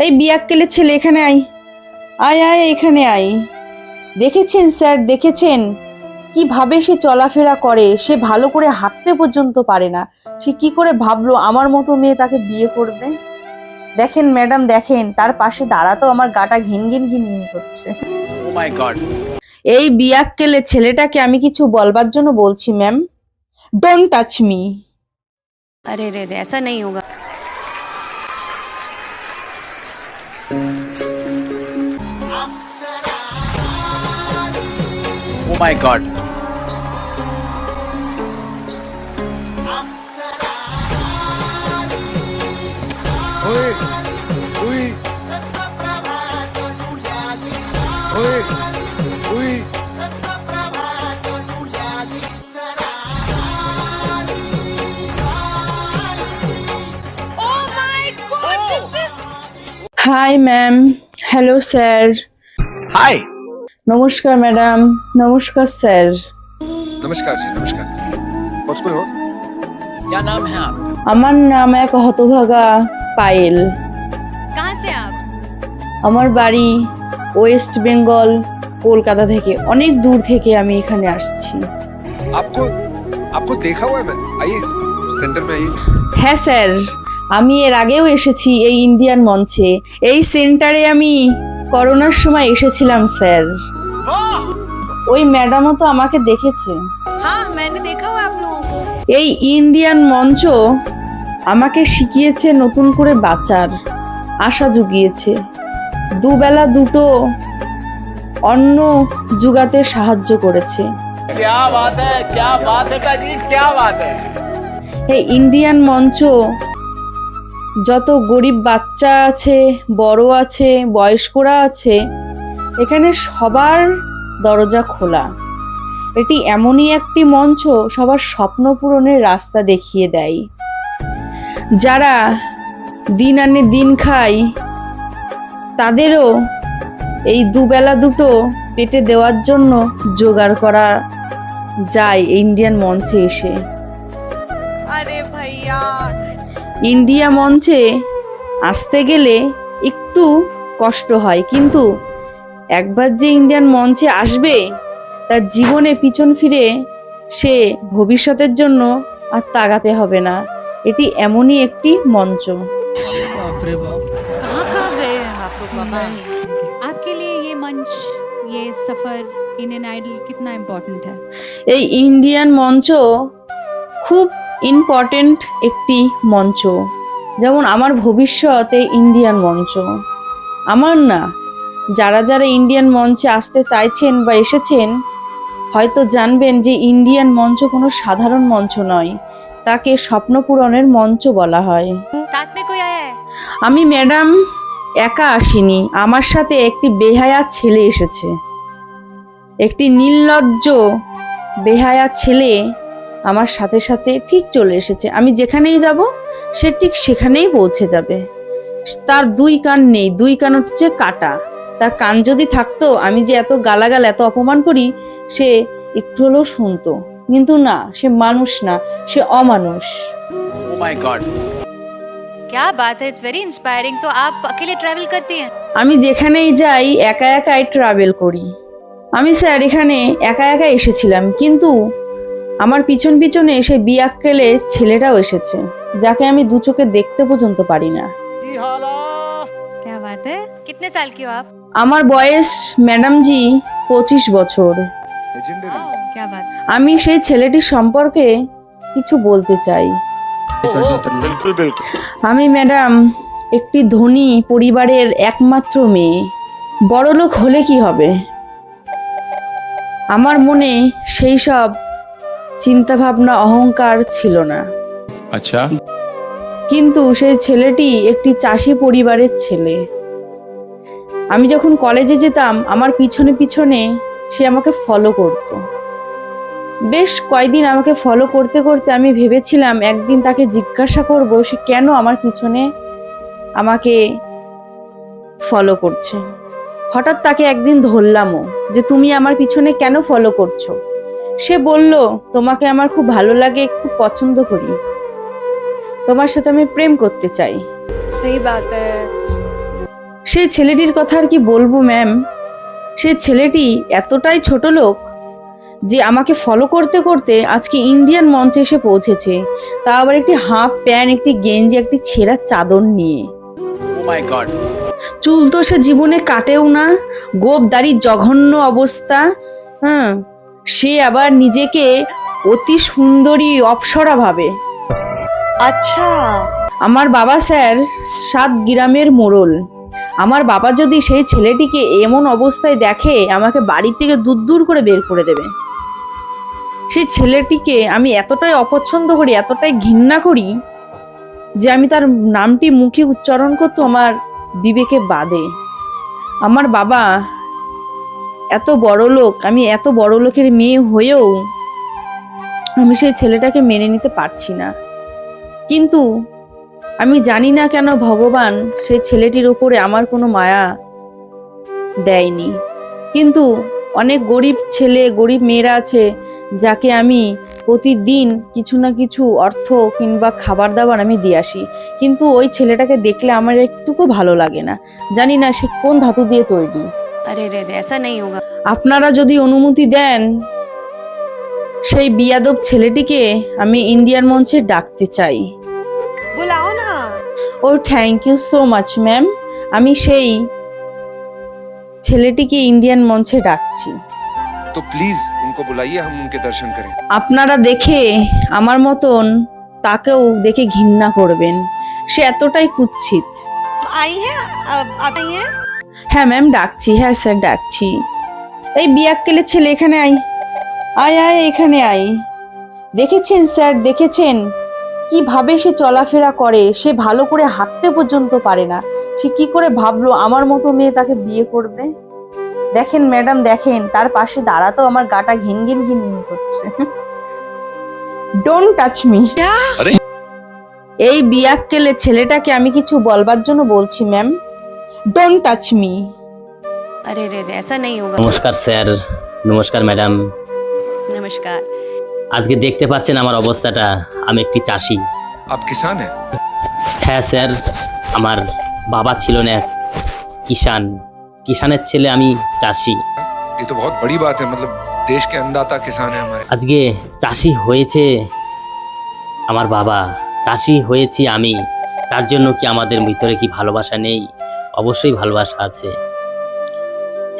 এই বিয়াক্কেলের ছেলে এখানে আয় আয় আয় এখানে আয় দেখেছেন স্যার দেখেছেন কিভাবে সে চলাফেরা করে সে ভালো করে হাঁটতে পর্যন্ত পারে না সে কি করে ভাবলো আমার মতো মেয়ে তাকে বিয়ে করবে দেখেন ম্যাডাম দেখেন তার পাশে দাঁড়াতো আমার গাটা ঘিন ঘিন ঘিন ঘিন করছে Oh my god. এই বিয়াক্কেলে ছেলেটাকে আমি কিছু বলবার জন্য বলছি ম্যাম ডোন্ট টাচ মি अरे रे रे ऐसा नहीं होगा my god. Oi. Oi. Oi. Oi. Hi, ma'am. Hello, sir. Hi. নমস্কার ম্যাডাম। নমস্কার স্যার। নমস্কার নমস্কার। আমার নাম এক হতভাগা পায়েল। আমার বাড়ি ওয়েস্ট বেঙ্গল কলকাতা থেকে। অনেক দূর থেকে আমি এখানে আসছি। হ্যাঁ স্যার। আমি এর আগেও এসেছি এই ইন্ডিয়ান মঞ্চে। এই সেন্টারে আমি করোনার সময় এসেছিলাম স্যার। ওই ম্যাডামও তো আমাকে দেখেছে। এই ইন্ডিয়ান মঞ্চ আমাকে শিখিয়েছে নতুন করে বাঁচার আশা জুগিয়েছে। দুবেলা দুটো অন্য যুগাতে সাহায্য করেছে। এই ইন্ডিয়ান মঞ্চ যত গরিব বাচ্চা আছে, বড় আছে, বয়স্করা আছে, এখানে সবার দরজা খোলা। এটি এমনই একটি মঞ্চ, সবার স্বপ্ন পূরণের রাস্তা দেখিয়ে দেয়। যারা দিন আনে দিন খায়, তাদেরও এই দুবেলা দুটো পেটে দেওয়ার জন্য জোগাড় করা যায় ইন্ডিয়ান মঞ্চে এসে। আরে ভাইয়া। ইন্ডিয়া মঞ্চে আসতে গেলে একটু কষ্ট হয় কিন্তু একবার যে ইন্ডিয়ান মঞ্চে আসবে তার জীবনে পিছন ফিরে সে ভবিষ্যতের জন্য আর তাগাতে হবে না এটি এমনই একটি মঞ্চ कहाँ कहाँ गए हैं आप लोग बाबा आपके लिए ये मंच ये सफर इंडियन आइडल कितना इम्पोर्टेंट है এই ইন্ডিয়ান মঞ্চ খুব ইম্পর্টেন্ট একটি মঞ্চ যেমন আমার ভবিষ্যতে ইন্ডিয়ান মঞ্চ। আমার না যারা যারা ইন্ডিয়ান মঞ্চে আসতে চাইছেন বা এসেছেন হয়তো জানবেন যে ইন্ডিয়ান মঞ্চ কোনো সাধারণ মঞ্চ নয় তাকে স্বপ্নপূরণের মঞ্চ বলা হয়। আমি ম্যাডাম একা আসিনি আমার সাথে একটি বেহায়া ছেলে এসেছে। একটি নির্লজ্জ বেহায়া ছেলে আমার সাথে সাথে ঠিক চলে এসেছে আমি যেখানেই যাব সে ঠিক সেখানেই পৌঁছে যাবে তার দুই কান নেই দুই কান হচ্ছে কাটা তার কান যদি থাকতো আমি যে এত গালাগাল এত অপমান করি সে একটু হলেও শুনতো কিন্তু না সে মানুষ না সে অমানুষ Oh my god. क्या बात है इट्स वेरी इंस्पायरिंग तो आप अकेले ट्रैवल करती हैं আমি যেখানেই যাই একা একাই ট্রাভেল করি আমি স্যার এখানে একা একা এসেছিলাম কিন্তু আমার পিছন পিছনে এসে বিয়াক্কেলে ছেলেটাও এসেছে যাকে আমি দু চোখে দেখতে পর্যন্ত পারি না। আমার বয়স ম্যাডাম জি পঁচিশ বছর। আমি সেই ছেলেটির সম্পর্কে কিছু বলতে চাই। আমি ম্যাডাম একটি ধনী পরিবারের একমাত্র মেয়ে। বড়লোক হলে কি হবে? আমার মনে সেই সব চিন্তা ভাবনা অহংকার ছিল না। আচ্ছা। কিন্তু সেই ছেলেটি একটি চাষি পরিবারের ছেলে। আমি যখন কলেজে যেতাম আমার পিছনে পিছনে সে আমাকে ফলো করত। বেশ কয়দিন আমাকে ফলো করতে করতে আমি ভেবেছিলাম একদিন তাকে জিজ্ঞাসা করব সে কেন আমার পিছনে আমাকে ফলো করছে। হঠাৎ তাকে একদিন ধরলামও যে তুমি আমার পিছনে কেন ফলো করছ? সে বলল তোমাকে আমার খুব ভালো লাগে খুব পছন্দ করি। তোমার সাথে আমি প্রেম করতে চাই। সেই ছেলেটির কথা আর কি বলব ম্যাম? সে ছেলেটি এতটাই ছোট লোক যে আমাকে ফলো করতে করতে আজকে ইন্ডিয়ান মঞ্চে এসে পৌঁছেছে। তা আবার একটি হাফ প্যান্ট একটি গেঞ্জি একটি ছেঁড়া চাদর নিয়ে। oh চুল তো সে জীবনে কাটেও না গোপ দাড়ির জঘন্য অবস্থা হ্যাঁ? সে আবার নিজেকে অতি সুন্দরী অপসরা ভাবে। আচ্ছা। আমার বাবা স্যার সাত গ্রামের মোড়ল। আমার বাবা যদি সেই ছেলেটিকে এমন অবস্থায় দেখে আমাকে বাড়ি থেকে দূর দূর করে বের করে দেবে। সেই ছেলেটিকে আমি এতটাই অপছন্দ করি এতটাই ঘৃণা করি যে আমি তার নামটি মুখে উচ্চারণ করতো আমার বিবেকে বাদে আমার বাবা এত বড় লোক, আমি এত বড় লোকের মেয়ে হয়েও আমি সেই ছেলেটাকে মেনে নিতে পারছি না। কিন্তু আমি জানি না কেন ভগবান সেই ছেলেটির ওপরে আমার কোনো মায়া দেয়নি। কিন্তু অনেক গরিব ছেলে, গরিব মেয়েরা আছে যাকে আমি প্রতিদিন কিছু না কিছু অর্থ কিংবা খাবার দাবার আমি দিয়ে আসি। কিন্তু ওই ছেলেটাকে দেখলে আমার একটুকু ভালো লাগে না। জানি না সে কোন ধাতু দিয়ে তৈরি। अरे रे रे ऐसा नहीं होगा আপনারা যদি অনুমতি দেন সেই বিয়াদব ছেলেটিকে আমি ইন্ডিয়ান মঞ্চে ডাকতে চাই बुलाओ ना ও thank you so much ma'am আমি সেই ছেলেটিকে ইন্ডিয়ান মঞ্চে ডাকছি तो प्लीज उनको बुलाइए हम उनके दर्शन करें আপনারা দেখে আমার মতন তাকেও দেখে ঘৃণা করবেন সে এতটাই কুৎসিত आई है अब आप आई हैं হ্যাঁ ম্যাম ডাকছি। হ্যাঁ স্যার ডাকছি। এই বিয়াক্কেলের ছেলে এখানে আয়। আয় আয় এখানে আয়। দেখেছেন স্যার দেখেছেন? কীভাবে সে চলাফেরা করে সে ভালো করে হাঁটতে পর্যন্ত পারে না। সে কি করে ভাবলো আমার মতো মেয়ে তাকে বিয়ে করবে? দেখেন ম্যাডাম দেখেন তার পাশে দাঁড়াতেও আমার গাটা ঘিন ঘিন ঘিন ঘিন করছে ডোন্ট টাচ মি! এই বিয়াক্কেলে ছেলেটাকে আমি কিছু বলবার জন্য বলছি ম্যাম। ডোন্ট টাচ মি अरे रे रे ऐसा नहीं होगा নমস্কার স্যার নমস্কার ম্যাডাম नमस्कार আজকে দেখতে পাচ্ছেন আমার অবস্থাটা আমি একটি চাষি आप किसान हैं হ্যাঁ স্যার আমার বাবা ছিল না এক কিষান কিষানের ছেলে আমি চাষি ये तो बहुत बड़ी बात है मतलब देश के अन्नदाता किसान है हमारे আজকে চাষি হয়েছে আমার বাবা চাষি হয়েছি আমি তার জন্য কি আমাদের ভিতরে কি ভালোবাসা নেই অবশ্যই ভালোবাসা আছে।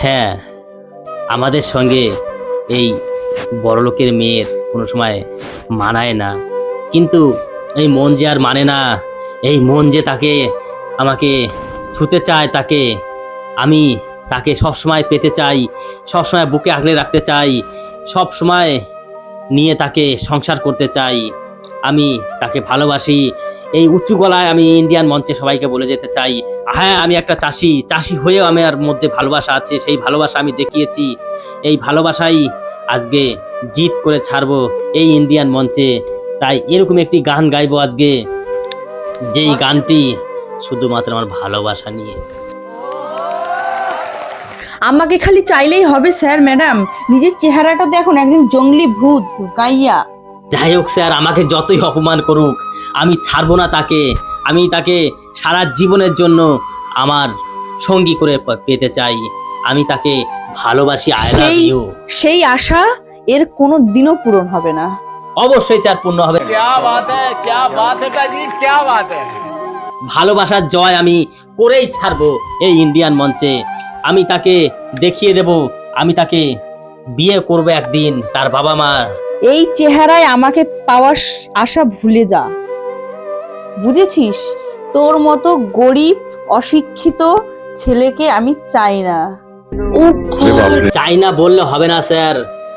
হ্যাঁ আমাদের সঙ্গে এই বড়লোকের মেয়ের কোনো সময় মানায় না। কিন্তু এই মন যে আর মানে না, এই মন যে তাকে আমাকে ছুতে চায়, তাকে আমি তাকে সবসময় পেতে চাই, সবসময় বুকে আগলে রাখতে চাই সব সময় নিয়ে তাকে সংসার করতে চাই। আমি তাকে ভালোবাসি। এই উঁচু গলায় আমি ইন্ডিয়ান মঞ্চে সবাইকে বলে যেতে চাই। হ্যাঁ আমি একটা চাষি। চাষি হয়েও আমার মধ্যে ভালোবাসা আছে সেই ভালোবাসা আমি দেখিয়েছি। এই ভালোবাসাই আজকে জিত করে ছাড়বো এই ইন্ডিয়ান মঞ্চে। তাই এরকম একটি গান গাইবো আজকে যেই গানটি শুধুমাত্র আমার ভালোবাসা নিয়ে। আমাকে খালি চাইলেই হবে স্যার ম্যাডাম। নিজের চেহারাটা দেখুন একদিন জঙ্গলি ভূত গাইয়া। যাই হোক স্যার আমাকে যতই অপমান করুক আমি ছাড়ব না তাকে। আমি তাকে সারা জীবনের জন্য আমার সঙ্গী করে পেতে চাই। আমি তাকে ভালোবাসি আই সেই আশা এর কোনো দিনও পূরণ হবে না। অবশ্যই চার পূর্ণ হবে। ভালোবাসার জয় আমি করেই ছাড়বো এই ইন্ডিয়ান মঞ্চে। আমি তাকে দেখিয়ে দেব আমি তাকে বিয়ে করব একদিন তার বাবা মা এই চেহারায় আমাকে পাওয়ার আশা ভুলে যা। বুঝেছিস? তোর মতো গরিব অশিক্ষিত ছেলেকে আমি চাই না। চাই না বললে হবে না স্যার।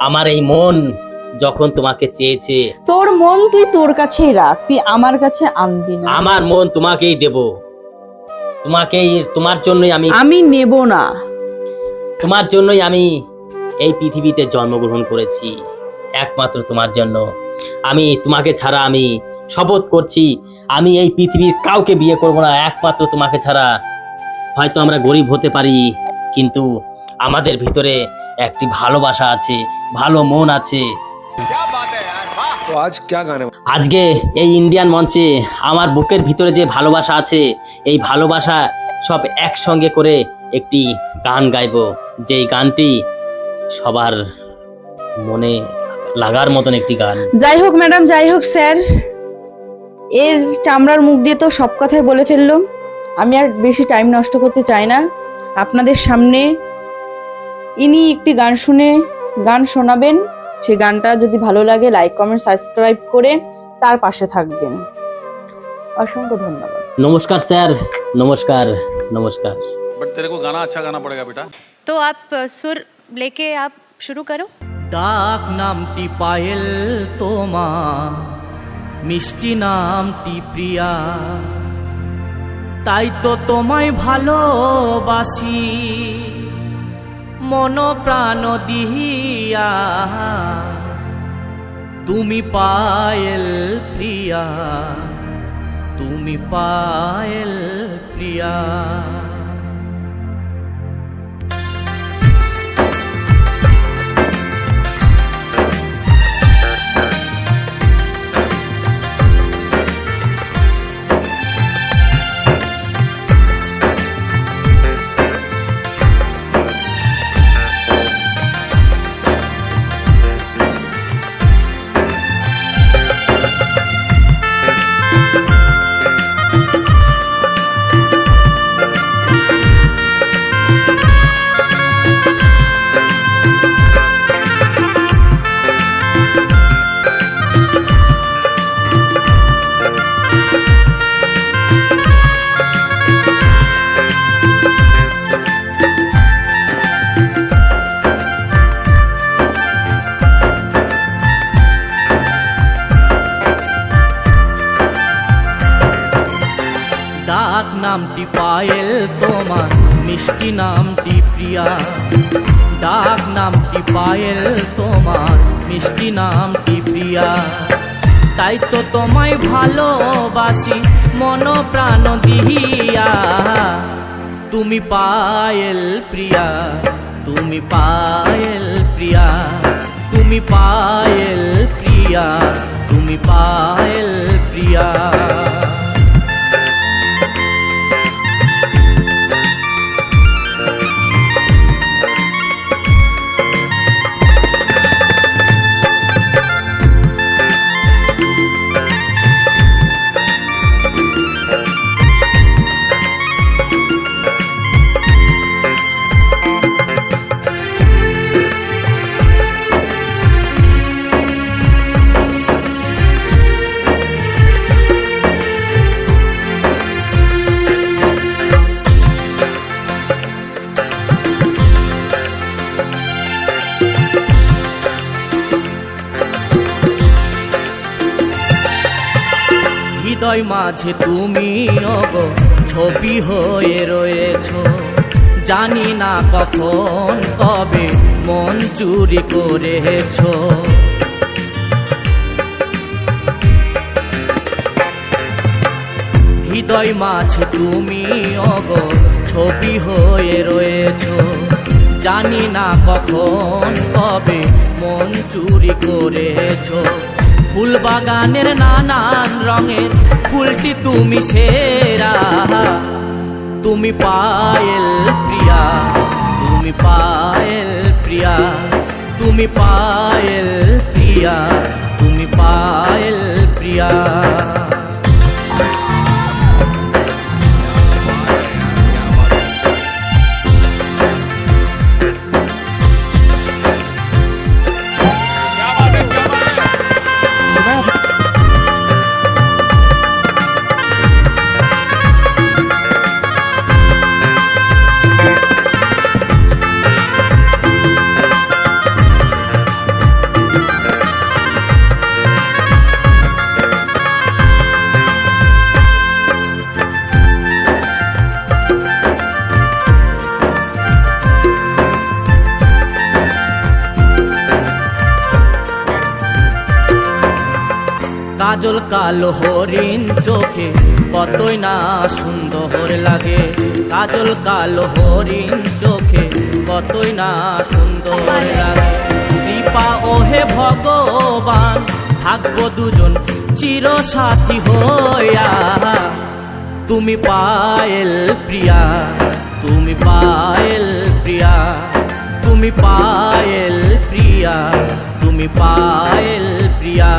আমার এই মন যখন তোমাকে চেয়েছে। তোর মন তুই তোর কাছেই রাখ তুই আমার কাছে আনবি না। আমার মন তোমাকেই দেব। তোমাকেই তোমার জন্যই আমি আমি নেব না। তোমার জন্যই আমি এই পৃথিবীতে জন্মগ্রহণ করেছি। একমাত্র তোমার জন্য। আমি তোমাকে ছাড়া আমি শপথ করছি আমি এই পৃথিবীর কাউকে বিয়ে করব না একমাত্র তোমাকে ছাড়া। হয়তো আমরা গরিব হতে পারি কিন্তু আমাদের ভিতরে একটি ভালোবাসা আছে ভালো মন আছে। আজকে এই ইন্ডিয়ান মঞ্চে আমার বুকের ভিতরে যে ভালোবাসা আছে এই ভালোবাসা সব একসঙ্গে করে একটি গান গাইব। যেই গানটি সবার মনে লাগার মতন একটি গান। যাই হোক ম্যাডাম যাই হোক স্যার এর চামড়ার মুখ দিয়ে তো সব কথাই বলে ফেললো আমি আর বেশি টাইম নষ্ট করতে চাই না আপনাদের সামনে ইনি একটি গান শুনে গান শোনাবেন সেই গানটা যদি ভালো লাগে লাইক কমেন্ট সাবস্ক্রাইব করে তার পাশে থাকবেন অসংখ্য ধন্যবাদ নমস্কার স্যার নমস্কার নমস্কার बट तेरे को गाना अच्छा गाना पड़ेगा बेटा तो आप अ, सुर लेके आप शुरू करो ডাক নামটি পায়েল তোমার মিষ্টি নামটি প্রিয়া। তাই তো তোমায় ভালোবাসি। মন প্রাণ দিহিয়া তুমি পায়েল প্রিয়া। তুমি পায়েল প্রিয়া। তোমায় ভালোবাসি মন প্রাণ দিহিয়া। তুমি পায়েল প্রিয়া, তুমি পায়েল প্রিয়া, তুমি পায়েল প্রিয়া, তুমি পায়েল প্রিয়া। হৃদয় মাঝে তুমি অগো, ছবি হয়ে রয়েছ। জানি না কখন, কবে মন চুরি করেছ। হৃদয় মাঝে তুমি অগো, ছবি হয়ে রয়েছ। জানি না কখন, কবে মন চুরি করেছ। ফুল বাগানের নানান রঙের ফুলটি তুমি সেরা তুমি পায়েল প্রিয়া। কালো হরিণ চোখে, কতই না সুন্দর লাগে। কাজল কালো হরিণ চোখে, কতই না সুন্দর লাগে। কৃপা ওহে ভগবান, থাকব দুজন চির সাথী হইয়া। তুমি পায়েল প্রিয়া, তুমি পায়েল প্রিয়া। তুমি পায়েল প্রিয়া, তুমি পায়েল প্রিয়া।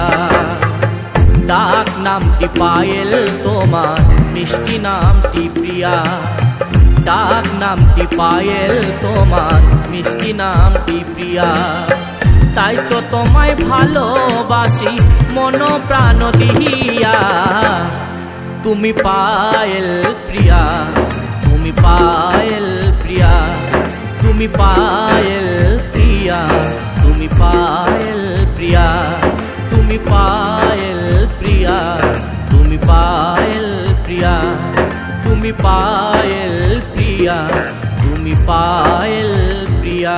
ডাক নামটি পায়েল তোমার? মিষ্টি নামটি প্রিয়া? ডাক নামটি পায়েল তোমার? মিষ্টি নামটি প্রিয়া? তাই তো তোমায় ভালোবাসি মন প্রাণ দিহিয়া। তুমি পায়েল প্রিয়া, তুমি পায়েল প্রিয়া। তুমি পায়েল প্রিয়া, তুমি পায়েল প্রিয়া। তুমি পায়েল প্রিয়া তুমি পায়েল প্রিয়া তুমি পায়েল প্রিয়া তুমি পায়েল প্রিয়া।